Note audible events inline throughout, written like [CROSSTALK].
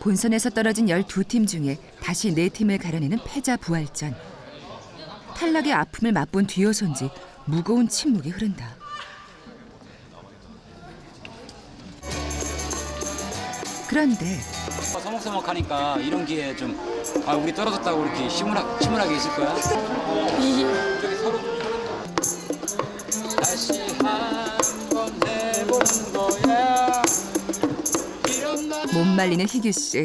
본선에서 떨어진 12팀 중에 다시 4팀을 가려내는 패자 부활전. 탈락의 아픔을 맛본 뒤어서인지 무거운 침묵이 흐른다. 그런데 서먹서먹하니까 이런 기회에 좀 아, 우리 떨어졌다고 이렇게 시무라게 있을 거야? [LAUGHS] 저기 서로 다 말리는 희규 씨.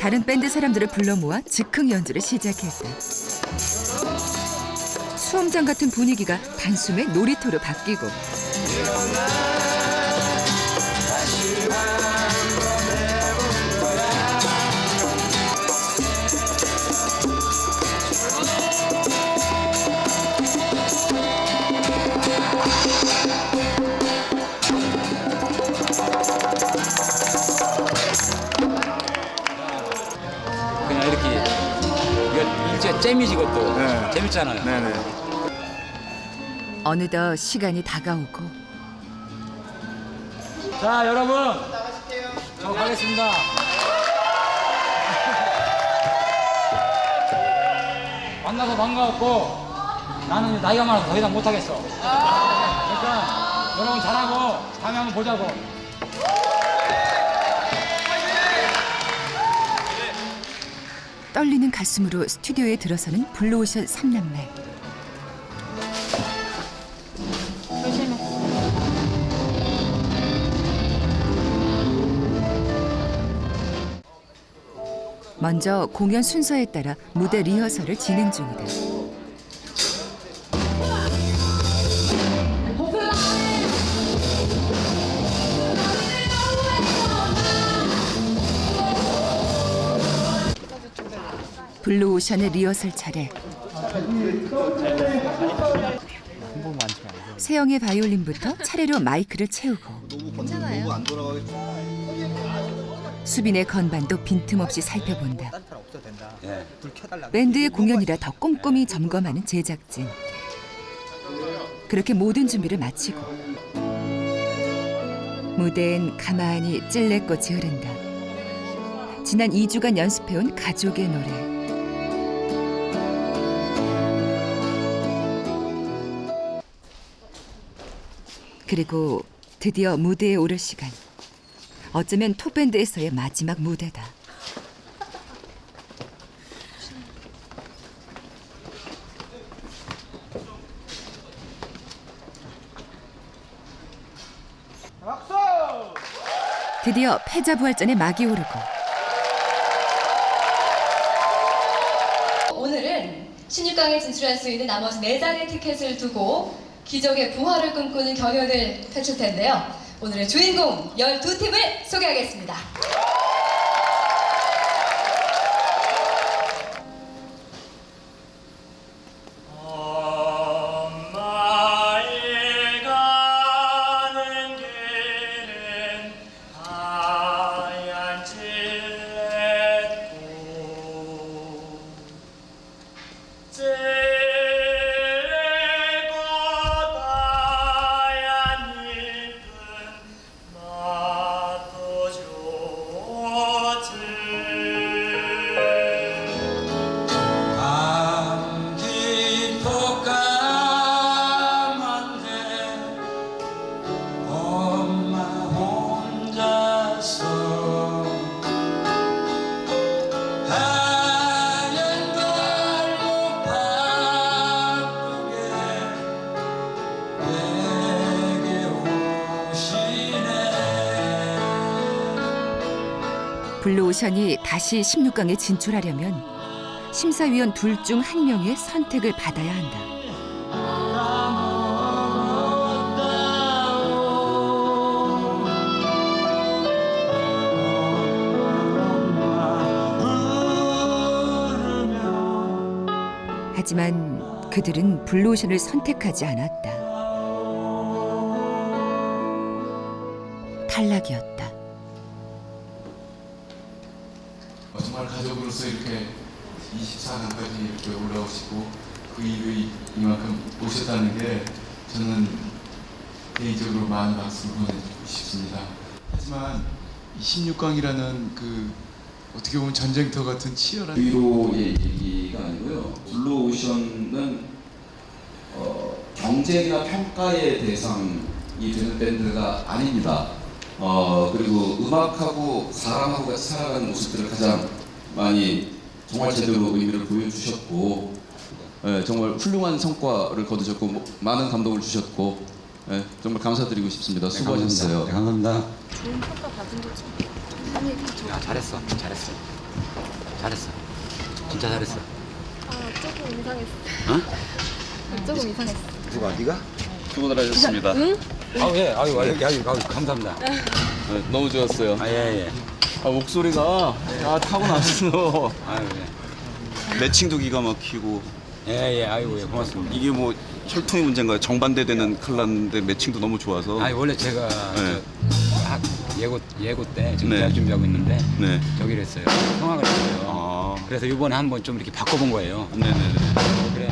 다른 밴드 사람들을 불러 모아 즉흥 연주를 시작했다. 수험장 같은 분위기가 단숨에 놀이터로 바뀌고 잼이지 이것도 네. 재밌잖아요. 네네. 어느덧 시간이 다가오고 자 여러분. 저 가겠습니다. [LAUGHS] 만나서 반가웠고 나는 이제 나이가 많아서 더 이상 못하겠어. 그러니까 여러분 잘하고 다음에 한번 보자고 떨리는 가슴으로 스튜디오에 들어서는 블루오션 삼남매 먼저 공연 순서에 따라 무대 리허설을 진행 중이다. 블루오션의 리허설 차례. 세영의 바이올린부터 차례로 마이크를 채우고 수빈의 건반도 빈틈없이 살펴본다. 예. 밴드의 공연이라 더 꼼꼼히 점검하는 제작진. 그렇게 모든 준비를 마치고 무대엔 가만히 찔레꽃이 흐른다. 지난 2주간 연습해온 가족의 노래. 그리고 드디어 무대에 오를 시간. 어쩌면 톱밴드에서의 마지막 무대다. 드디어 패자부활전의 막이 오르고 오늘은 16강에 진출할 수 있는 나머지 4장의 티켓을 두고 기적의 부활을 꿈꾸는 경연을 펼칠 텐데요. 오늘의 주인공 12팀을 소개하겠습니다. 블루오션이 다시 16강에 진출하려면 심사위원 둘 중 한 명의 선택을 받아야 한다. 하지만 그들은 블루오션을 선택하지 않았다. 탈락이었다. 정말 가족으로서 이렇게 24강까지 이렇게 올라오시고 그 이후에 이만큼 오셨다는 게 저는 개인적으로 많은 박수를 보내주고 싶습니다. 하지만 이 16강이라는 그 어떻게 보면 전쟁터 같은 치열한 위로의 얘기가 아니고요. 블루오션은 어, 경쟁이나 평가의 대상이 되는 밴드가 아닙니다. 어, 그리고 음악하고 사람하고 같이 살아가는 모습들을 가장 많이 정말 제대로 의미를 보여주셨고 예, 정말 훌륭한 성과를 거두셨고 뭐, 많은 감동을 주셨고 예, 정말 감사드리고 싶습니다. 수고하셨어요. 네, 감사합니다. 야 잘했어 잘했어 잘했어 진짜 잘했어 조금 이상했어. [LAUGHS] 조금 이상했어. 누가 네가? 수고들 하셨습니다. 아유 예 아유 아유, 아유, 아유 감사합니다 네, 너무 좋았어요. 아예 예 아, 목소리가 아, 타고났어. 아유 예 매칭도 기가 막히고 예 예 아이고 예 고맙습니다 이게 뭐 혈통의 문제인가요? 정반대되는 컬러인데 매칭도 너무 좋아서. 아니 원래 제가 네. 저 학, 예고 예고 때 지금 네. 대학 준비하고 있는데 네. 저기를 했어요 성악을 했어요 아. 그래서 이번에 한번 좀 이렇게 바꿔본 거예요 네네네. 어, 그래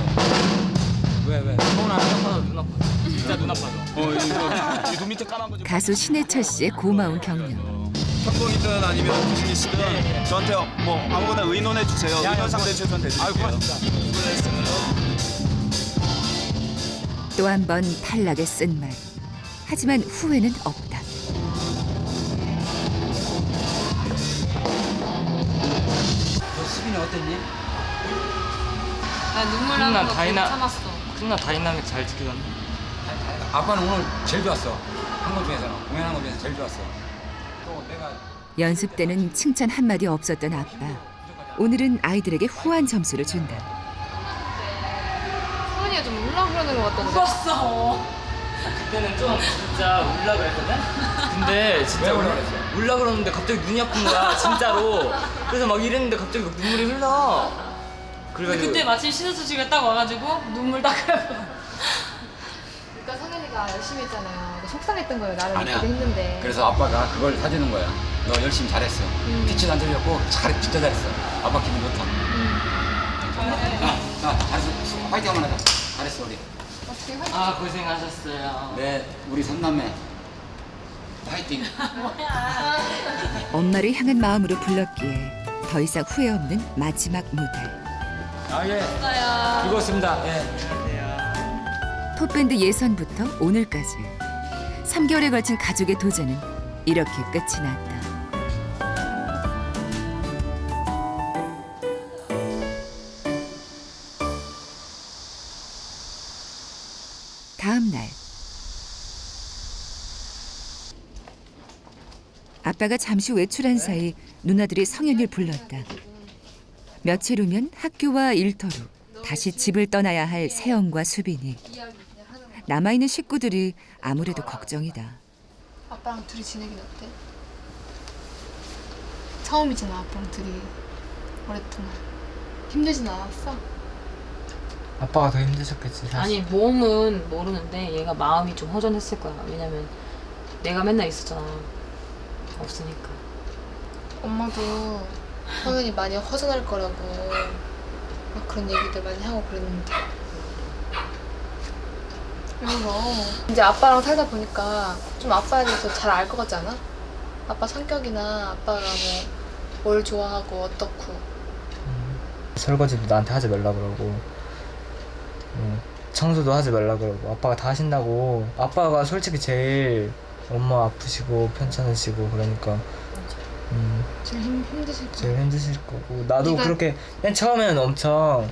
왜 왜 서운하면 눈 아파 진짜 눈 아파서 어, 이거 이눈 밑에 까만 거 좀 가수 신해철 씨의 고마운 격려. 협동이든 아니면 비즈니스든 저한테 뭐 아무거나 의논해 주세요. 의논 상대 최선 대드릴게요. 또한 번 탈락의 쓴말. 하지만 후회는 없다. 너 수빈이 어땠니? 나 눈물 난 나는 거 다이나- 못 참았어. 끝나 다이나믹 잘 지키던데 아빠는 오늘 제일 좋았어 한 것 중에서는 공연한 것 중에서 제일 좋았어 연습 때는 칭찬 한마디 없었던 아빠. 오늘은 아이들에게 후한 점수를 준다. 소은이가 좀 울라 그러는 것 같던데. 울었어. 그때는 좀 진짜 울라 그랬거든? 근데 진짜 울- 울라 그랬어? 울라 그러는데 갑자기 눈이 아픈 거야 진짜로 그래서 막 이랬는데 갑자기 막 눈물이 흘러 그래가지고 그때 마침 시너스집에 딱 와가지고 눈물 닦으라고. 그러니까 성현이가 열심히 했잖아요. 속상했던 거예요. 나를 아니야. 이렇게 했는데. 그래서 아빠가 그걸 사주는 거야. 너 열심히 잘했어. 음. 피치도 안 들렸고 잘 진짜 잘했어. 아빠 기분 좋다. 자, 자 잘했어. 화이팅 한번 하자. 잘했어 우리. 어떻게 할아 고생하셨어요. 네 우리 삼남매. 화이팅. [LAUGHS] 엄마를 향한 마음으로 불렀기에 더 이상 후회 없는 마지막 무대. 아예. 거야? 즐거웠습니다. 예. 톱밴드 예선부터 오늘까지 3개월에 걸친 가족의 도전은 이렇게 끝이 났다. 다음 날 아빠가 잠시 외출한 사이 누나들이 성현이를 불렀다. 며칠 후면 학교와 일터로 다시 집을 떠나야 할 세영과 수빈이 남아있는 식구들이 아무래도 걱정이다. 아빠랑 둘이 지내긴 어때? 처음이잖아 아빠랑 둘이 오랫동안 힘들진 않았어? 아빠가 더 힘드셨겠지 사실. 아니 몸은 모르는데 얘가 마음이 좀 허전했을 거야. 왜냐면 내가 맨날 있었잖아. 없으니까. 엄마도 성현이 많이 허전할 거라고 막 그런 얘기들 많이 하고 그랬는데 그래서 이제 아빠랑 살다 보니까 좀 아빠에 대해서 잘 알 것 같지 않아? 아빠 성격이나 아빠가 뭐 뭘 좋아하고 어떻고. 설거지도 나한테 하지 말라 그러고 어, 청소도 하지 말라 그러고 아빠가 다 하신다고. 아빠가 솔직히 제일 엄마 아프시고 편찮으시고 그러니까 음, 제일 힘, 힘드실 거야. 제일 힘드실 거고. 나도 네가- 그렇게 맨 처음에는 엄청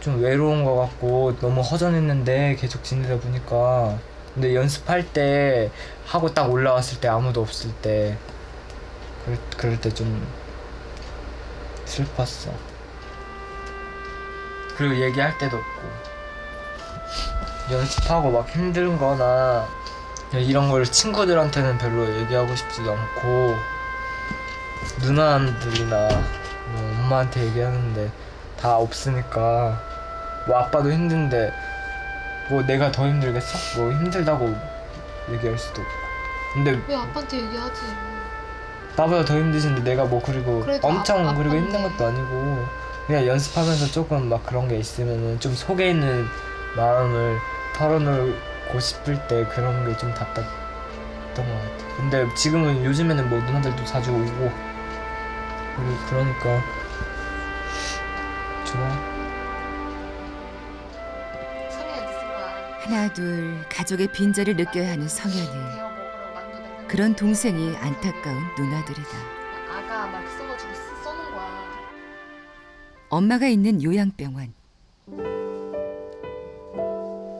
좀 외로운 것 같고 너무 허전했는데 계속 지내다 보니까 근데 연습할 때 하고 딱 올라왔을 때 아무도 없을 때 그럴, 그럴 때 좀 슬펐어. 그리고 얘기할 데도 없고. 연습하고 막 힘든 거나 이런 걸 친구들한테는 별로 얘기하고 싶지도 않고 누나들이나 뭐 엄마한테 얘기하는데 다 없으니까 뭐 아빠도 힘든데 뭐 내가 더 힘들겠어? 뭐 힘들다고 얘기할 수도 없고 근데 왜 아빠한테 얘기하지 나보다 더 힘드신데 내가 뭐 그리고 그래도 엄청 아- 그리고 아빠인데. 힘든 것도 아니고 그냥 연습하면서 조금 막 그런 게 있으면은 좀 속에 있는 마음을 털어놓고 싶을 때 그런 게 좀 답답했던 것 같아 근데 지금은 요즘에는 뭐 누나들도 자주 오고 그리- 그러니까 좋아. 성현이한테 쓴 거야. 하나 둘 가족의 빈자를 느껴야 하는 성현이 데워 먹으러 만두 냉장고. 그런 동생이 안타까운 누나들이다. 아가 막 써가지고 쓰- 써놓은 거야. 엄마가 있는 요양병원.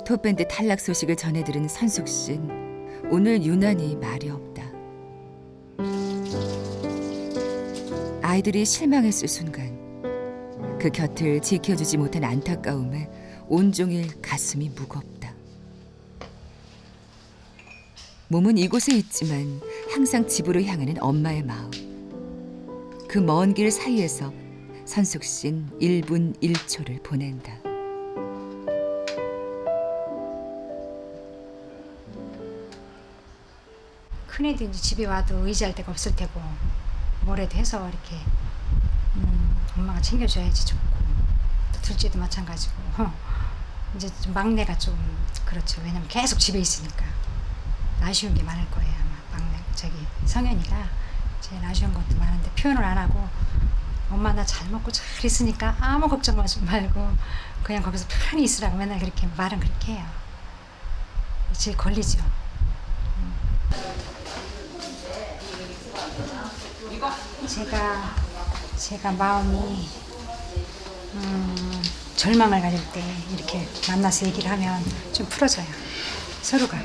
톱밴드 탈락 소식을 전해 들은 선숙 씨는 오늘 유난히 말이 없다. 아이들이 실망했을 순간 그 곁을 지켜주지 못한 안타까움에 온종일 가슴이 무겁다. 몸은 이곳에 있지만 항상 집으로 향하는 엄마의 마음. 그 먼 길 사이에서 선숙 씨는 1분 1초를 보낸다. 큰애도 이제 집에 와도 의지할 데가 없을 테고 뭐래도 해서 이렇게 음, 엄마가 챙겨줘야지 좋고. 또 둘째도 마찬가지고. 이제 좀 막내가 좀 그렇죠. 왜냐면 계속 집에 있으니까. 아쉬운 게 많을 거예요 아마 막내. 저기 성현이가 제일 아쉬운 것도 많은데 표현을 안 하고 엄마 나 잘 먹고 잘 있으니까 아무 걱정하지 말고 그냥 거기서 편히 있으라고 맨날 그렇게 말은 그렇게 해요. 제일 걸리죠. 제가 제가 마음이 음, 절망을 가질 때 이렇게 만나서 얘기를 하면 좀 풀어져요. 서로가.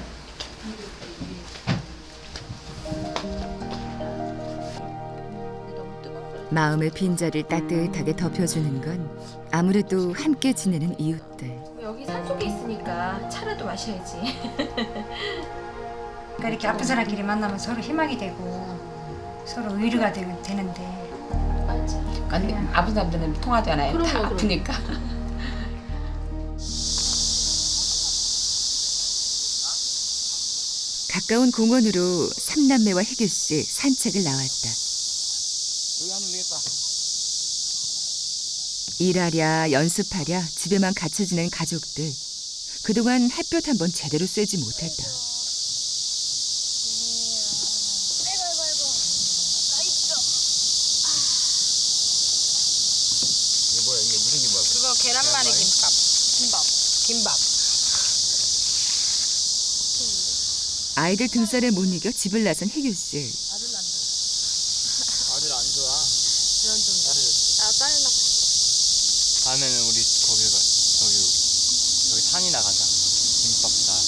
마음의 빈자를 따뜻하게 덮여주는 건 아무래도 함께 지내는 이웃들. 여기 산속에 있으니까 차라도 마셔야지. 그러니까 이렇게 아픈 사람끼리 만나면 서로 희망이 되고 서로 위로가 되, 되는데 아니 아픈 사람들은 통하잖아요. 그럼요, 다 그럼요. 아프니까. [LAUGHS] 가까운 공원으로 삼남매와 희규 씨 산책을 나왔다. 여기 앉으면 되겠다. 일하랴 연습하랴 집에만 갇혀 지낸 가족들. 그동안 햇볕 한 번 제대로 쐬지 못했다. 그거 계란말이 김밥. 김밥. 김밥. 아이들 등살에 못 이겨 집을 나선 희규 씨. 아들 안 좋아. 아 빨리 나. 다음에는 우리 거기 가 저기 저기 산이나 가자. 김밥 싸서.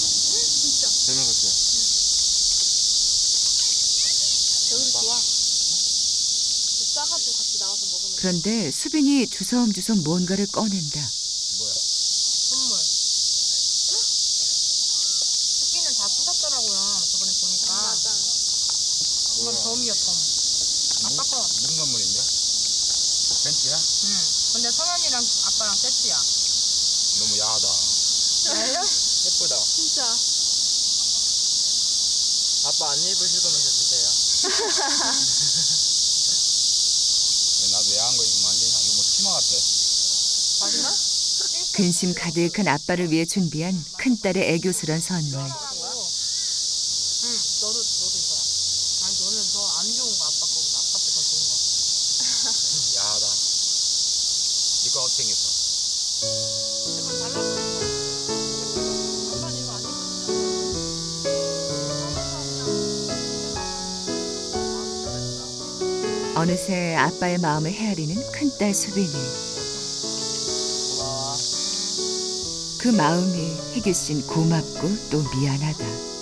진짜. 재밌겠지. 여기도 좋아. 싸가지고 같이 나와서 먹으면. 그런데 수빈이 주섬주섬 뭔가를 꺼낸다. 선물. 쏟았더라고요. 저번에 보니까. 맞아. 이건 덤이요 덤. 아빠 거. 무슨 선물인데? 벤츠야? 응. 근데 성현이랑 아빠랑 세트야. 너무 야하다. 예쁘다. 진짜. 아빠 안 입으실 거면서 주세요. [LAUGHS] 나도 야한 거 입으면 안 되냐? 이거 뭐 치마 같아. 맞나? [LAUGHS] 근심 가득한 아빠를 위해 준비한 큰딸의 애교스런 선물. 응. 너도 너도 이거야. 아니 너는 더 안 좋은 거 아빠 거보다 아빠 게 더 좋은 거. 야하다. 니 거 입었잖아. 어느새 아빠의 마음을 헤아리는 큰딸 수빈이. 그 마음이 희규 씨는 고맙고 또 미안하다.